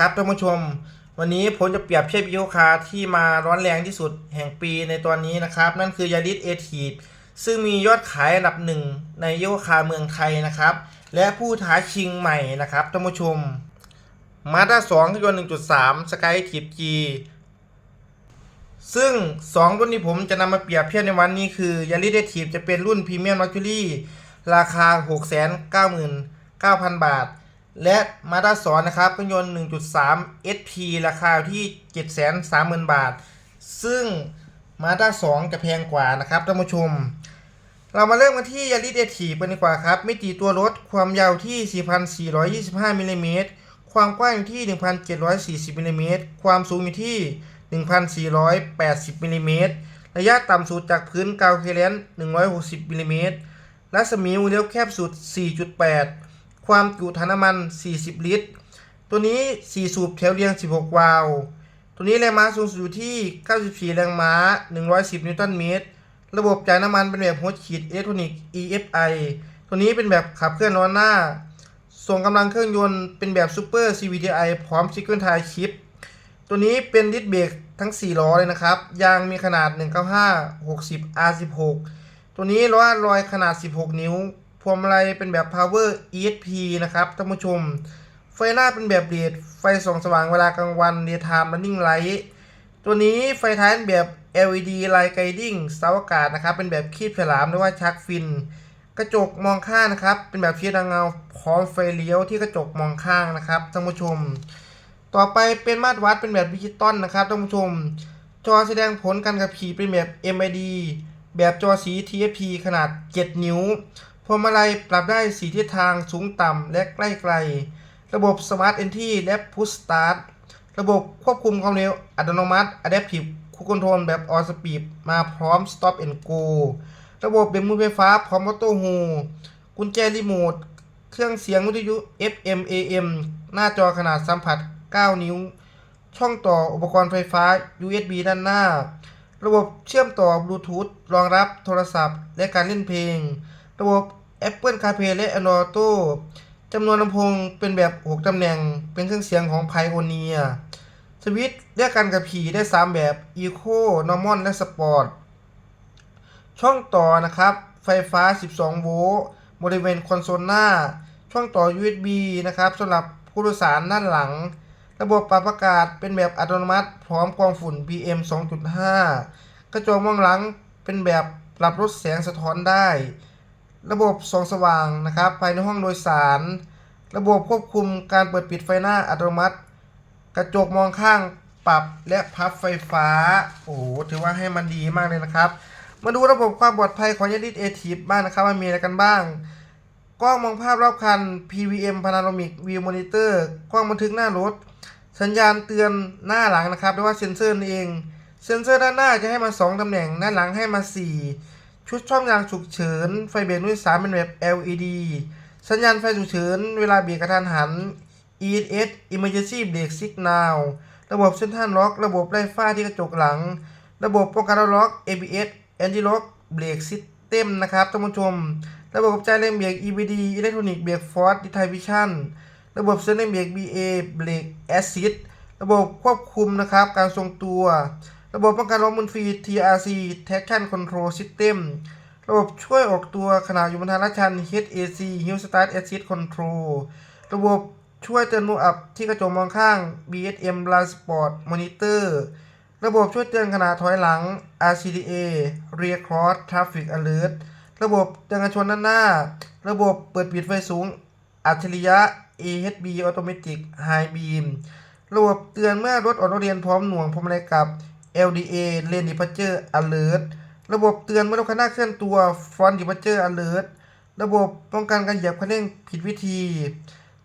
ครับท่านผู้ชม วันนี้ผมจะเปรียบเทียบยูคาที่มาร้อนแรงที่สุดแห่งปีในตอนนี้นะครับ นั่นคือยาริสเอทีซึ่งมียอดขายอันดับหนึ่งในยูคาเมืองไทยนะครับ และผู้ท้าชิงใหม่นะครับท่านผู้ชมมาด้าสองเครื่งยนต์1.3สกายทีจีซึ่ง 2 รุ่นที่ผมจะนำมาเปรียบเทียบในวันนี้คือยาริสเอทีจะเป็นรุ่นพรีเมียมลักชัวรี่ราคา 699,000 บาท และมาด้าสอนนะครับเครื่องยนต์ 1.3 SP ราคาที่ 730,000 บาท ซึ่งมาด้า2จะแพงกว่านะครับท่านผู้ชม เรามาเริ่มกันที่ยาริสเอทีกันดีกว่าครับ มิติตัวรถความยาวที่ 4,425มิลลิเมตรความกว้างอยู่ที่ 1,740มิลลิเมตรความสูงอยู่ที่ 1,480มิลลิเมตรระยะต่ำสุดจากพื้นกาวเคเลน160มิลลิเมตรรัศมีวงเลี้ยวแคบสุด 4.8 ความจุถังน้ำมัน 40 ลิตร ตัวนี้ 4 สูบแถวเรียง 16 วาล์วตัวนี้แรงม้าสูงสุดอยู่ที่ 94 แรงม้า 110 นิวตันเมตร ระบบจ่ายน้ำมันเป็นแบบหัวฉีดอิเล็กทรอนิกส์ EFI ตัวนี้เป็นแบบขับเคลื่อนล้อหน้า ส่งกำลังเครื่องยนต์เป็นแบบ Super CVTi พร้อม Sequence Type Chip ตัวนี้เป็นดิสเบรกทั้ง 4 ล้อเลยนะครับ ยางมีขนาด 195 60 R16 ตัวนี้ล้อลอยขนาด 16 นิ้ว พวงมาลัยเป็นแบบ Power ESP นะครับท่านผู้ชม ไฟหน้าเป็นแบบเดดไฟส่องสว่างเวลากลางวัน Daytime Running Light ตัวนี้ไฟท้ายเป็นแบบ LED Light Guiding เสาอากาศนะครับ เป็นแบบคีบฉลามหรือว่าชักฟิน กระจกมองข้างนะครับ เป็นแบบเทียดังเงาพร้อมไฟเลี้ยวที่กระจกมองข้างนะครับท่านผู้ชม ต่อไปเป็นมาตรวัดเป็นแบบดิจิตอลนะครับท่านผู้ชม จอแสดงผลการขับขี่เป็นแบบ MID แบบจอสี TFT ขนาด 7 นิ้ว พวงมาลัยปรับได้สีทิศทางสูงต่ำและใกล้ไกล ระบบ Smart Entry และ Push Start ระบบควบคุมความเร็วอัตโนมัติ Adaptive Cruise Control แบบ All Speed มาพร้อม Stop and Go ระบบเบรกมือไฟฟ้าพร้อมออโต้โฮกุญแจรีโมท เครื่องเสียงวิทยุ FM AM หน้าจอขนาดสัมผัส 9 นิ้ว ช่องต่ออุปกรณ์ไฟฟ้า USB ด้านหน้า ระบบเชื่อมต่อบลูทูธรองรับโทรศัพท์ และการเล่นเพลง ระบบ Apple CarPlay และ Android Auto จำนวนลำโพงเป็นแบบ 6 ตำแหน่ง เป็นเครื่องเสียงของ Pioneer สวิตช์เรียกการขับขี่ได้ 3 แบบ Eco Normal และ Sport ช่องต่อนะครับ ไฟฟ้า 12 โวลต์บริเวณคอนโซลหน้า ช่องต่อ USB นะครับสำหรับผู้โดยสารด้านหลัง ระบบปรับอากาศเป็นแบบอัตโนมัติ พร้อมกรองฝุ่น PM 2.5 กระจกมองหลังเป็นแบบปรับลดแสงสะท้อนได้ ระบบส่องสว่างนะครับภายในห้องโดยสาร ระบบควบคุมการเปิดปิดไฟหน้าอัตโนมัติ กระจกมองข้างปรับและพับไฟฟ้า โอ้โหถือว่าให้มันดีมากเลยนะครับ มาดูระบบความปลอดภัยของยาริสเอทีฟบ้างนะครับว่ามีอะไรกันบ้าง กล้องมองภาพรอบคัน PVM Panoramic View Monitor กล้องบันทึกหน้ารถ สัญญาณเตือนหน้าหลังนะครับเรียกว่าเซ็นเซอร์นั่นเอง เซ็นเซอร์ด้านหน้าจะให้มา 2ตำแหน่งด้านหลังให้มา 4 ชุดช่องยางฉุกเฉิน ไฟเบรกด้วยสามเป็นแบบ LED สัญญาณไฟฉุกเฉิน เวลาเบรกกระทันหัน ESS Emergency Brake Signal ระบบเส้นท่านล็อก ระบบไล่ฟ้าที่กระจกหลัง ระบบป้องกันล็อก ABS Anti Lock Brake System นะครับท่านผู้ชม ระบบกระจายแรงเบรก EBD Electronic Brake Force Distribution ระบบเซนเบรก BA Brake Assist ระบบควบคุมนะครับ การทรงตัว ระบบป้องกันล้มบนฟรี TRC Traction Control System ระบบช่วยออกตัวขณะอยู่บนทางลาดชัน HAC Hill Start Assist Control ระบบช่วยเตือนมูอัพที่กระจกมองข้าง BSM Blind Spot Monitor ระบบช่วยเตือนขณะถอยหลัง RCDA Rear Cross Traffic Alert ระบบเตือนการชนด้านหน้า ระบบเปิดปิดไฟสูง อัจฉริยะ AHB Automatic High Beam ระบบเตือนเมื่อรถออกรถเรียนพร้อมหน่วงพวงมาลัยกับ LDA Lane Departure Alert ระบบเตือนเมื่อรถคันหน้าเคลื่อนตัว Front Departure Alert ระบบป้องกันการเหยียบคันเร่งผิดวิธี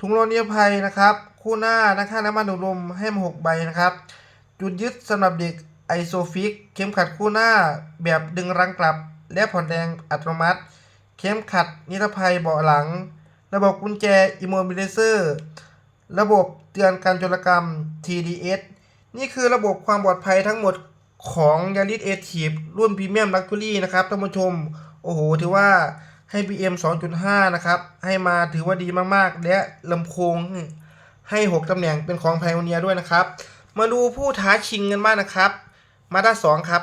ถุงลมนิรภัยนะครับ คู่หน้านะคะน้ำมันดูดลมให้มา6ใบนะครับ จุดยึดสำหรับเด็กไอโซฟิก เข็มขัดคู่หน้าแบบดึงรังกลับ และผ่อนแรงอัตโนมัติ เข็มขัดนิรภัยเบาะหลัง ระบบกุญแจ Immobilizer ระบบเตือนการจรกรรม TDS นี่คือระบบความปลอดภัยทั้งหมดของ Yaris a t i v รุ่นพรีเมียมลักชัวรี่นะครับท่านผู้ชม โอ้โห ถือว่าให้ PM 2.5 นะครับ ให้มาถือว่าดีมากๆ และลำโพงให้ 6 ตำแหน่งเป็นของไพโอเนียด้วยนะครับ มาดูผู้ท้าชิงกันบ้างนะครับ มาด้าสองครับ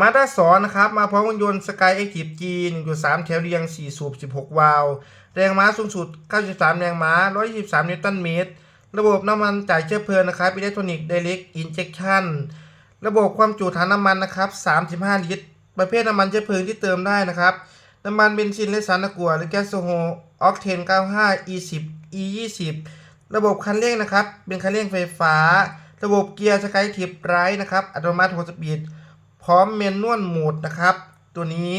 มาด้าสองนะครับ มาพร้อมเครื่องยนต์ Sky Active G 1.3 แถวเรียง 4 สูบ 16 วาล์วแรงม้าสูงสุด 93 แรงม้า 123 นิวตันเมตร ระบบน้ำมันจ่ายเชื้อเพลิงนะครับอิเล็กทรอนิกส์ Direct Injection ระบบความจุถังน้ำมันนะครับ35 ลิตร ประเภทน้ำมันเชื้อเพลิงที่เติมได้นะครับ น้ำมันเบนซินและสารตะกั่วหรือแก๊สโซฮอล์ออกเทน 95 E10 E20 ระบบคันเร่งนะครับ เป็นคันเร่งไฟฟ้า ระบบเกียร์สกายทิปไรนะครับ อัตโนมัติ6สปีด พร้อมเมนนวลโหมดนะครับ ตัวนี้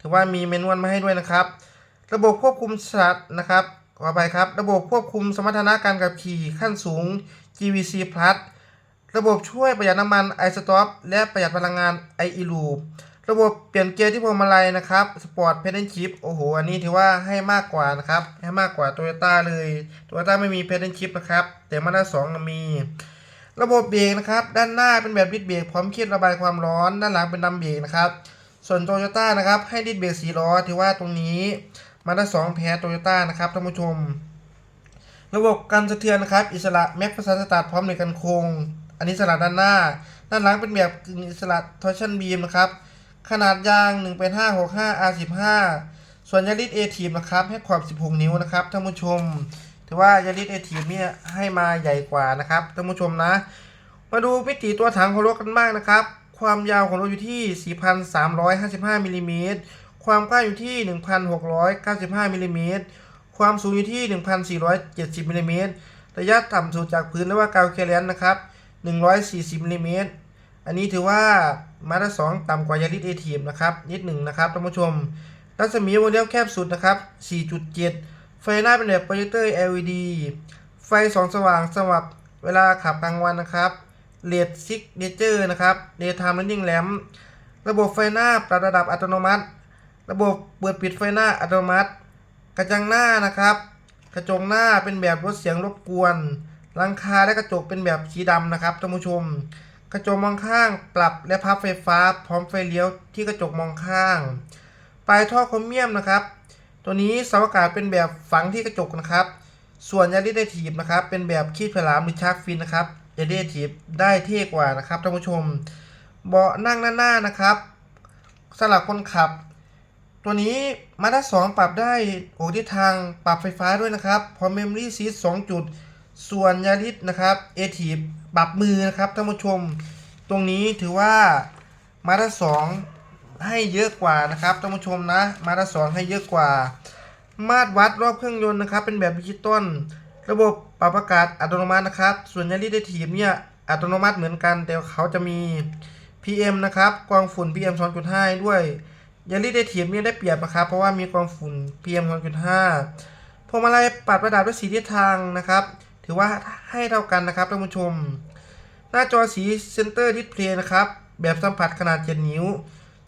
ถือว่ามีเมนนวลมาให้ด้วยนะครับ ระบบควบคุมสัตว์นะครับ ขอไปครับ ระบบควบคุมสมรรถนะการขับขี่ขั้นสูง GVC Plus ระบบช่วยประหยัดน้ำมัน iStop และประหยัดพลังงาน iE-Loop ระบบเปลี่ยนเกียร์ที่พวงมาลัยนะครับ Sport Pedal Shift โอ้โห อันนี้ถือว่าให้มากกว่านะครับ ให้มากกว่า Toyota เลย Toyota ไม่มี Pedal Shift นะครับ แต่มาด้า2มี ระบบเบรกนะครับ ด้านหน้าเป็นแบบดิสเบรกพร้อมคิดระบายความร้อน ด้านหลังเป็นดัมเบรกนะครับ ส่วนโตโยต้านะครับ ให้ดิสเบรกสีล้อถือว่าตรงนี้ มาด้า2แพ้โตโยต้านะครับท่านผู้ชม ระบบการสะเทือนนะครับ อิสระแม็กซ์สตาร์ทพร้อมในกันโคงอันนี้สลัดด้านหน้า ด้านหลังเป็นแบบอิสระทอร์ชันบีมนะครับ ขนาดยาง1.565 R15 ส่วนยาริสเอทีมนะครับ ให้ความ16 นิ้วนะครับท่านผู้ชม ถือว่ายาริสเอทีมเนี่ยให้มาใหญ่กว่านะครับท่านผู้ชมนะ มาดูมิติตัวถังของรถกันบ้างนะครับ ความยาวของรถอยู่ที่ 4,355มิลลิเมตร ความกว้างอยู่ที่ 1,695มิลลิเมตร ความสูงอยู่ที่ 1,470มิลลิเมตร ระยะต่ำสุดจากพื้นหรือว่ากาวเคลียนนะครับ 140มิลลิเมตร อันนี้ถือว่ามาด้า2ต่ำกว่ายาริสเอทีมนะครับ นิดหนึ่งนะครับท่านผู้ชม รัศมีวงเลี้ยวแคบสุดนะครับ 4.7 ไฟหน้าเป็นแบบโปรเจคเตอร์ LED ไฟสองสว่างสำหรับเวลาขับกลางวันนะครับเลดซิกเนเจอร์นะครับเดย์ไทม์ running lamp ระบบไฟหน้าปรับระดับอัตโนมัติ ระบบเปิดปิดไฟหน้าอัตโนมัติ กระจังหน้านะครับ กระจกหน้าเป็นแบบลดเสียงรบกวนหลังคาและกระจกเป็นแบบสีดำนะครับท่านผู้ชม กระจกมองข้างปรับและพับไฟฟ้า พร้อมไฟเลี้ยวที่กระจกมองข้าง ปลายท่อโครเมียมนะครับ ตัวนี้เสาอากาศเป็นแบบฝังที่กระจกนะครับ ส่วนยาริเดทีฟนะครับเป็นแบบคีบฉลามหรือชาร์กฟินนะครับยาริเดทีฟได้เท่กว่านะครับท่านผู้ชม เบาะนั่งด้าหน้านะครับสำหรับคนขับ ตัวนี้มาด้าสองปรับได้โอทิศทางปรับไฟฟ้าด้วยนะครับพร้อมเมมโมรี่ซีสองจุด ส่วนยาริสนะครับเอทีปรับมือนะครับท่านผู้ชม ตรงนี้ถือว่ามาด้าสองให้เยอะกว่านะครับท่านผู้ชมนะมาด้าสองให้เยอะกว่า มาตรวัดรอบเครื่องยนต์นะครับ เป็นแบบดิจิตอลระบบปรับอากาศอัตโนมัตินะครับ ส่วนยาริสเดทีเนี่ยอัตโนมัติเหมือนกัน แต่เขาจะมี PM นะครับกรองฝุ่น PM 2.5 ด้วย ยาริสเดทีฟนี่ได้เปรียบนะครับ เพราะว่ามีกรองฝุ่น PM 2.5พวงมาลัยปรับระดับด้วยสีทิศทางนะครับ ถือว่าให้เท่ากันนะครับท่านผู้ชม หน้าจอสีเซนเตอร์ดิสเพลย์นะครับ แบบสัมผัสขนาด 7 นิ้ว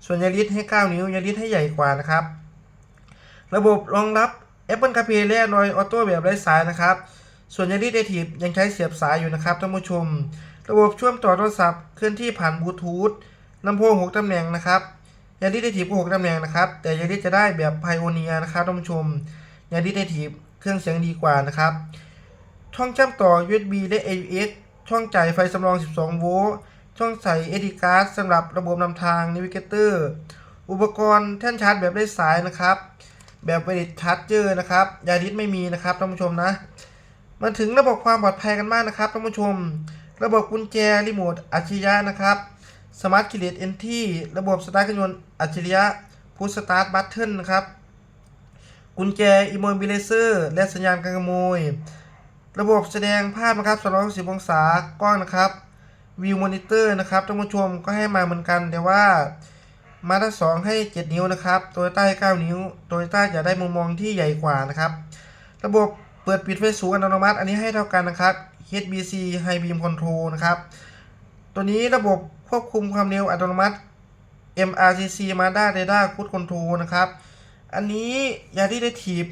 ส่วนยาริสให้ 9 นิ้วยาริสให้ใหญ่กว่านะครับ ระบบรองรับ Apple CarPlay และ Android Auto แบบไร้สายนะครับ ส่วนยาริส Active ยังใช้เสียบสายอยู่นะครับท่านผู้ชม ระบบเชื่อมต่อโทรศัพท์เคลื่อนที่ผ่านบลูทูธลำโพง 6ตำแหน่งนะครับ ยาริส Active ก็6ตำแหน่งนะครับ แต่ยาริสจะได้แบบ Pioneer นะครับท่านผู้ชมยาริส Active เครื่องเสียงดีกว่านะครับ ช่องเชื่อมต่อ USB และ AUX ช่องจ่ายไฟสำรอง 12 โวลต์ ช่องใส่ SD card สำหรับระบบนำทาง Navigator อุปกรณ์แท่นชาร์จแบบไร้สายนะครับ แบบไวเลสชาร์จเจอร์นะครับ ยาริสไม่มีนะครับท่านผู้ชมนะ มาถึงระบบความปลอดภัยกันบ้างนะครับท่านผู้ชม ระบบกุญแจรีโมทอัจฉริยะนะครับ สมาร์ทคิเลตเอนที่ระบบสตาร์ทเครื่องยนต์อัจฉริยะพุชสตาร์ทบัตเทิลนะครับกุญแจอิโมบิเลเซอร์และสัญญาณการขโมย ระบบแสดงภาพนะครับ360องศากล้องนะครับวิวมอนิเตอร์นะครับท่านผู้ชมก็ให้มาเหมือนกัน แต่ว่ามาด้าสองให้ 7 นิ้วนะครับโตโยต้าให้9นิ้วโตโยต้าจะได้มุมมองที่ใหญ่กว่านะครับ ระบบเปิดปิดไฟสูงอัตโนมัติ อันนี้ให้เท่ากันนะครับ HBC High Beam Control นะครับ ตัวนี้ระบบ ควบคุมความเร็วอัตโนมัติ MRCC Mazda Radar Cruise Control นะครับ อันนี้ยาริได้ถีบ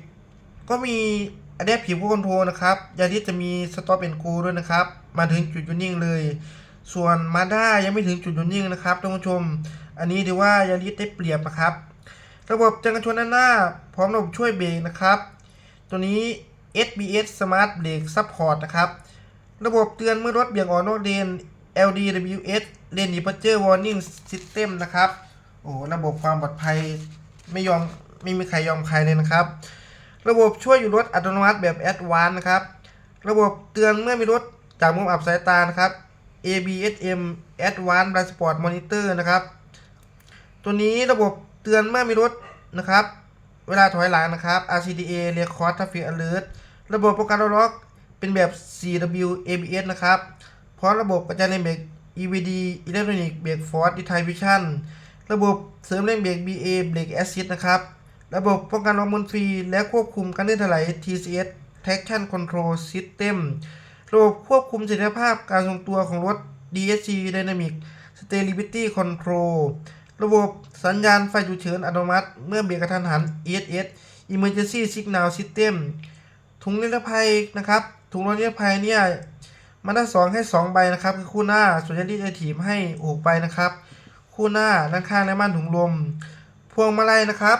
ก็มี Adaptive Cruise Control นะครับ ยาริจะมี Stop and Go ด้วยนะครับ มาถึงจุดยุนิ่งเลย ส่วน Mazda ยังไม่ถึงจุดยุนิ่งนะครับท่านผู้ชม อันนี้ถือว่ายาริได้เปรียบนะครับ ระบบจังกรชนด้านหน้า พร้อมระบบช่วยเบรกนะครับ ตัวนี้ SBS Smart Brake Support นะครับ ระบบเตือนเมื่อรถเบี่ยงออกนอกเลน LDWS Lane Departure Warning System นะครับ โอ้ระบบความปลอดภัยไม่ยอมไม่มีใครยอมใครเลยนะครับ ระบบช่วยอยู่รถอัตโนมัติแบบ Advanced นะครับ ระบบเตือนเมื่อมีรถจากมุมอับสายตานะครับ ABSM Advanced Blind Spot Monitor นะครับ ตัวนี้ระบบเตือนเมื่อมีรถนะครับ เวลาถอยหลังนะครับ RCDA Record Traffic Alert ระบบป้องกันรถล็อกเป็นแบบ CW ABS นะครับ พร้อมระบบกระจายแรงเบรก EVD Electronic Brake Force Distribution ระบบเสริมแรงเบรก BA Brake Assist นะครับ ระบบป้องกันลมบนฟรี และควบคุมการเลื่อนถลาย TCS Traction Control System ระบบควบคุมเสถียรภาพการทรงตัวของรถ DSG Dynamic Stability Control ระบบสัญญาณไฟฉุกเฉินอัตโนมัติ เมื่อเบรกกระทันหัน ESS Emergency Signal System ถุงนิรภัยนะครับ ถุงรถนิรภัยเนี่ย มันได้าสองให้สองใบนะครับคือคู่หน้าส่วนยันที่จะถีบให้หกใบนะครับ คู่หน้าด้านข้างและม่านถุงลม พวงมาลัยนะครับ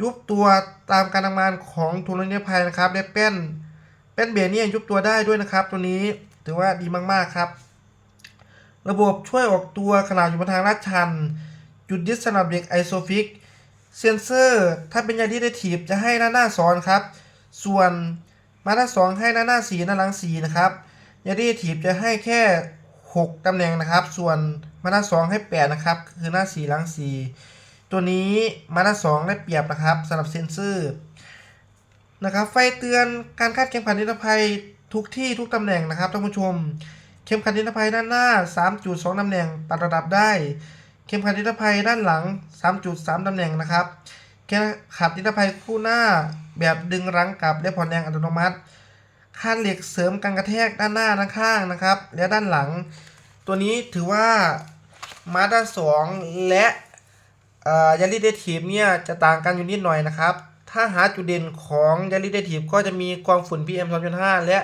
ยุบตัวตามการทำงานของถุงรถนิรภัยนะครับและแป้นแป้นเบรกเนี่ยยุบตัวได้ด้วยนะครับ ตัวนี้ถือว่าดีมากๆครับ ระบบช่วยออกตัวขนาดอยู่บนทางลาดชัน จุดยึดสนับเบรกไอโซฟิกเซนเซอร์ถ้าเป็นยาดีเดทีฟจะให้หน้าหน้าซ้อนครับ ส่วนมาหน้าสองให้หน้าหน้าสีหน้าหลังสีนะครับ ยาดีเดทีฟจะให้แค่ 6ตำแหน่งนะครับ ส่วนมาหน้าสองให้8นะครับ คือหน้าสีหลังสีตัวนี้มาหน้าสองได้เปรียบนะครับสำหรับเซนเซอร์นะครับไฟเตือนการคาดเข็มขัดนิรภัยทุกที่ทุกตำแหน่งนะครับท่านผู้ชม เข็มขัดนิรภัยด้านหน้า 3.2ตำแหน่งตัดระดับได้ เข็มขัดนิรภัยด้านหลัง 3.3ตำแหน่งนะครับเข็มขัดนิรภัยคู่หน้าแบบดึงรั้งกลับและผ่อนแรงอัตโนมัติ คานเหล็กเสริมกันกระแทกด้านหน้าด้านข้างนะครับ และด้านหลัง ตัวนี้ถือว่ามาด้าสองและยาริเดทีฟเนี่ยจะต่างกันอยู่นิดหน่อยนะครับ ถ้าหาจุดเด่นของยาริเดทีฟก็จะมีความฝุ่น PM 2.5 และ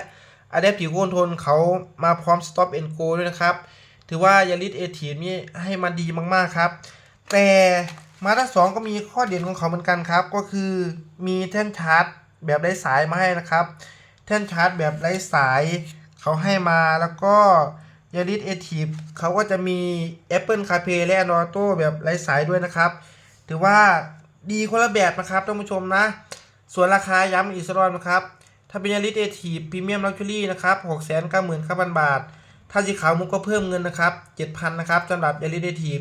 Adaptive Control เขามาพร้อม Stop and Go ด้วยนะครับ ถือว่ายาริเอทีนี่ให้มันดีมากๆครับ แต่มาด้าสองก็มีข้อเด่นของเขาเหมือนกันครับ ก็คือมีแท่นชาร์จแบบไร้สายมาให้นะครับ แท่นชาร์จแบบไร้สายเขาให้มาแล้วก็ยาริสเอทีฟเขาก็จะมี Apple CarPlay และ Android Auto แบบไร้สายด้วยนะครับ ถือว่าดีคนละแบบนะครับท่านผู้ชมนะ ส่วนราคาย้ำอีกสักรอบนะครับ ถ้าเป็นยาริสเอทีฟพรีเมียมลักชัวรี่นะครับ6 9 9 0 0 0บาท ถ้าสีขาวมุกก็เพิ่มเงินนะครับ7,000นะครับสำหรับยาริเดทีฟ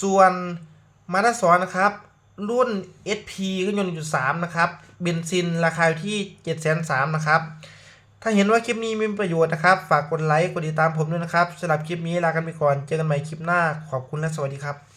ส่วนมาด้าสอนนะครับ รุ่น SP ก็ยนต์1.3นะครับเบนซินราคาอยู่ที่7,300นะครับ ถ้าเห็นว่าคลิปนี้มีประโยชน์นะครับ ฝากกดไลค์ กดติดตามผมด้วยนะครับสำหรับคลิปนี้ลากันไปก่อน เจอกันใหม่คลิปหน้า ขอบคุณและสวัสดีครับ